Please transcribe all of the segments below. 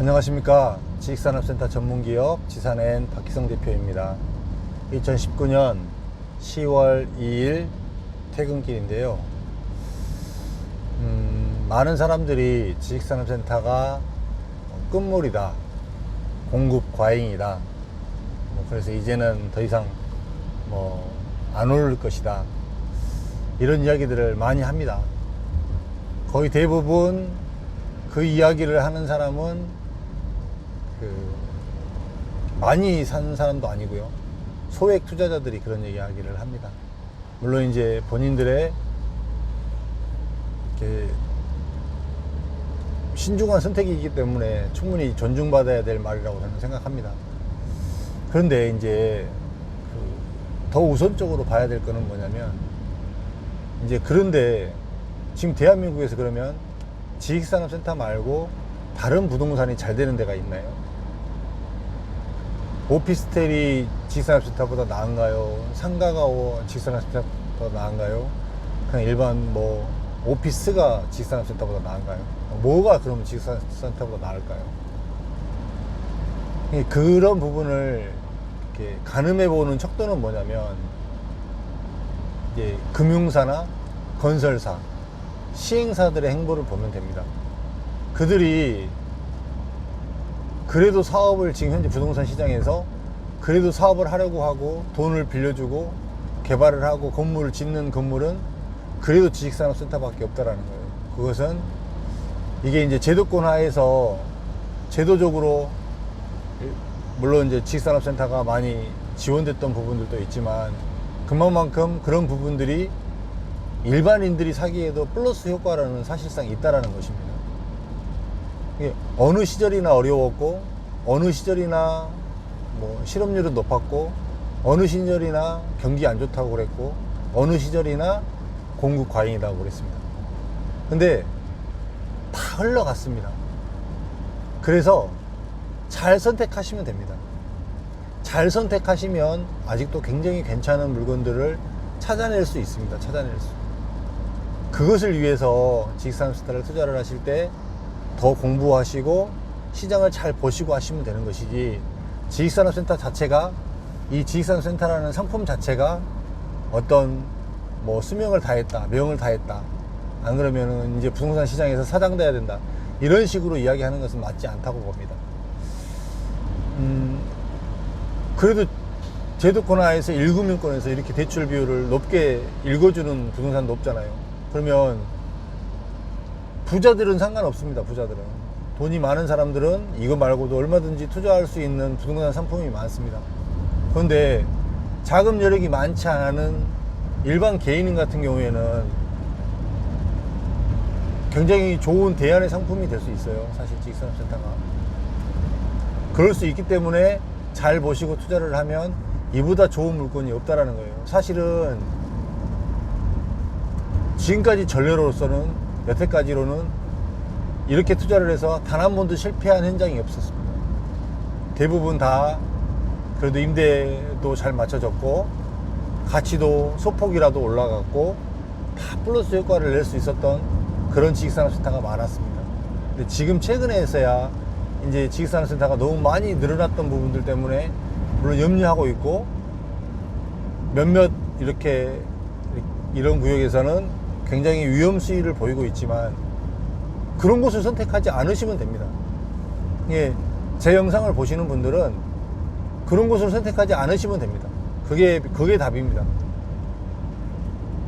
안녕하십니까. 지식산업센터 전문기업 지산엔 박희성 대표입니다. 2019년 10월 2일 퇴근길인데요. 음, 많은 사람들이 지식산업센터가 끝물이다. 공급 과잉이다. 뭐 그래서 이제는 더 이상 뭐 안 오를 것이다. 이런 이야기들을 많이 합니다. 거의 대부분 그 이야기를 하는 사람은 그 많이 사는 사람도 아니고요. 소액 투자자들이 그런 이야기를 합니다. 물론 이제 본인들의 신중한 선택이기 때문에 충분히 존중받아야 될 말이라고 저는 생각합니다. 그런데 이제 그 더 우선적으로 봐야 될 거는 뭐냐면 이제 그런데 지금 대한민국에서 그러면 지식산업센터 말고 다른 부동산이 잘 되는 데가 있나요? 오피스텔이 지식산업센터보다 나은가요? 상가가 오- 지식산업센터보다 나은가요? 그냥 일반 뭐 오피스가 지식산업센터보다 나은가요? 뭐가 그러면 지식산업센터보다 나을까요? 이 그런 부분을 이렇게 가늠해 보는 척도는 뭐냐면 이제 금융사나 건설사, 시행사들의 행보를 보면 됩니다. 그들이 그래도 사업을 지금 현재 부동산 시장에서 그래도 사업을 하려고 하고 돈을 빌려주고 개발을 하고 건물을 짓는 건물은 그래도 지식산업센터밖에 없다라는 거예요. 그것은 이게 이제 제도권 하에서 제도적으로 물론 이제 지식산업센터가 많이 지원됐던 부분들도 있지만 그만큼 그런 부분들이 일반인들이 사기에도 플러스 효과라는 사실상 있다라는 것입니다. 이게 어느 시절이나 어려웠고 어느 시절이나 뭐 실업률은 높았고 어느 시절이나 경기 안 좋다고 그랬고 어느 시절이나 공급 과잉이라고 그랬습니다. 근데 다 흘러갔습니다. 그래서 잘 선택하시면 됩니다. 잘 선택하시면 아직도 굉장히 괜찮은 물건들을 찾아낼 수 있습니다. 찾아낼 수. 그것을 위해서 지식산업센터를 투자를 하실 때 더 공부하시고 시장을 잘 보시고 하시면 되는 것이지 지식산업센터 자체가 이 지식산업센터라는 상품 자체가 어떤 뭐 수명을 다했다, 명을 다했다. 안 그러면은 이제 부동산 시장에서 사장돼야 된다. 이런 식으로 이야기하는 것은 맞지 않다고 봅니다. 음, 그래도 제도권 하에서 1금융권에서 이렇게 대출 비율을 높게 읽어주는 부동산도 없잖아요. 그러면 부자들은 상관없습니다. 부자들은 돈이 많은 사람들은 이거 말고도 얼마든지 투자할 수 있는 부동산 상품이 많습니다. 그런데 자금 여력이 많지 않은 일반 개인 같은 경우에는 굉장히 좋은 대안의 상품이 될 수 있어요. 사실 지식산업센터가. 그럴 수 있기 때문에 잘 보시고 투자를 하면 이보다 좋은 물건이 없다라는 거예요. 사실은 지금까지 전례로서는 여태까지로는 이렇게 투자를 해서 단 한 번도 실패한 현장이 없었습니다. 대부분 다 그래도 임대도 잘 맞춰졌고 가치도 소폭이라도 올라갔고 다 플러스 효과를 낼 수 있었던 그런 지식산업센터가 많았습니다. 근데 지금 최근에서야 이제 지식산업센터가 너무 많이 늘어났던 부분들 때문에 물론 염려하고 있고 몇몇 이렇게 이런 구역에서는 굉장히 위험 수위를 보이고 있지만 그런 곳을 선택하지 않으시면 됩니다. 예, 제 영상을 보시는 분들은 그런 곳을 선택하지 않으시면 됩니다. 그게 그게 답입니다.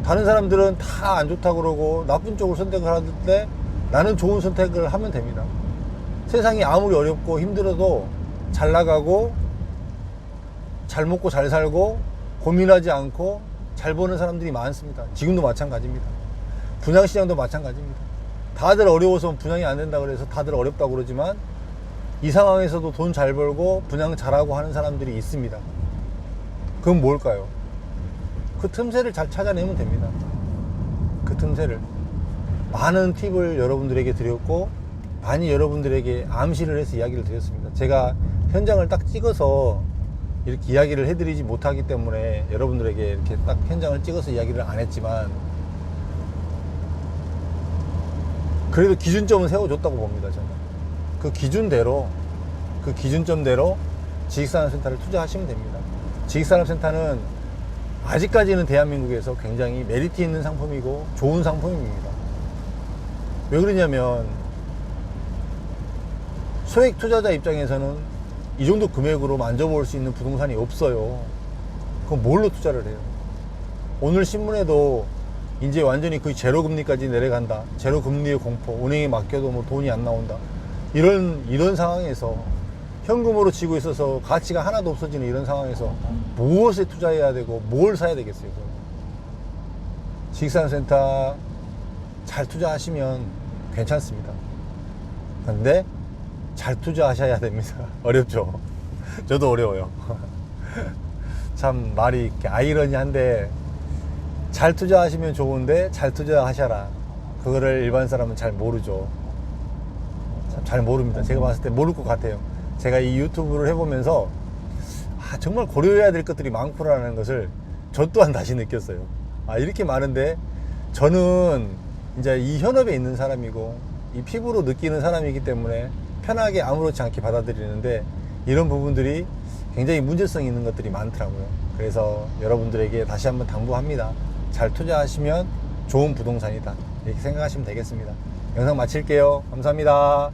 다른 사람들은 다 안 좋다 그러고 나쁜 쪽을 선택을 하는데 나는 좋은 선택을 하면 됩니다. 세상이 아무리 어렵고 힘들어도 잘 나가고 잘 먹고 잘 살고 고민하지 않고 잘 버는 사람들이 많습니다. 지금도 마찬가지입니다. 분양시장도 마찬가지입니다. 다들 어려워서 분양이 안 된다 그래서 다들 어렵다고 그러지만 이 상황에서도 돈 잘 벌고 분양 잘하고 하는 사람들이 있습니다. 그건 뭘까요? 그 틈새를 잘 찾아내면 됩니다. 그 틈새를. 많은 팁을 여러분들에게 드렸고, 많이 여러분들에게 암시를 해서 이야기를 드렸습니다. 제가 현장을 딱 찍어서 이렇게 이야기를 해드리지 못하기 때문에 여러분들에게 이렇게 딱 현장을 찍어서 이야기를 안 했지만, 그래도 기준점은 세워줬다고 봅니다, 저는. 그 기준대로 그 기준점대로 지식산업센터를 투자하시면 됩니다. 지식산업센터는 아직까지는 대한민국에서 굉장히 메리트 있는 상품이고 좋은 상품입니다. 왜 그러냐면 소액 투자자 입장에서는 이 정도 금액으로 만져볼 수 있는 부동산이 없어요. 그럼 뭘로 투자를 해요? 오늘 신문에도 이제 완전히 거의 제로 금리까지 내려간다. 제로 금리의 공포. 은행에 맡겨도 뭐 돈이 안 나온다. 이런 이런 상황에서 현금으로 지고 있어서 가치가 하나도 없어지는 이런 상황에서 무엇에 투자해야 되고 뭘 사야 되겠어요? 지식산센터 잘 투자하시면 괜찮습니다. 근데 잘 투자하셔야 됩니다. 어렵죠? 저도 어려워요. 참 말이 이렇게 아이러니한데 잘 투자하시면 좋은데 잘 투자하셔라. 그거를 일반 사람은 잘 모르죠. 참잘 모릅니다. 제가 봤을 때 모를 것 같아요. 제가 이 유튜브를 해보면서 아, 정말 고려해야 될 것들이 많구나라는 것을 저 또한 다시 느꼈어요. 아, 이렇게 많은데 저는 이제 이 현업에 있는 사람이고 이 피부로 느끼는 사람이기 때문에 편하게 아무렇지 않게 받아들이는데 이런 부분들이 굉장히 문제성이 있는 것들이 많더라고요. 그래서 여러분들에게 다시 한번 당부합니다. 잘 투자하시면 좋은 부동산이다. 이렇게 생각하시면 되겠습니다. 영상 마칠게요. 감사합니다.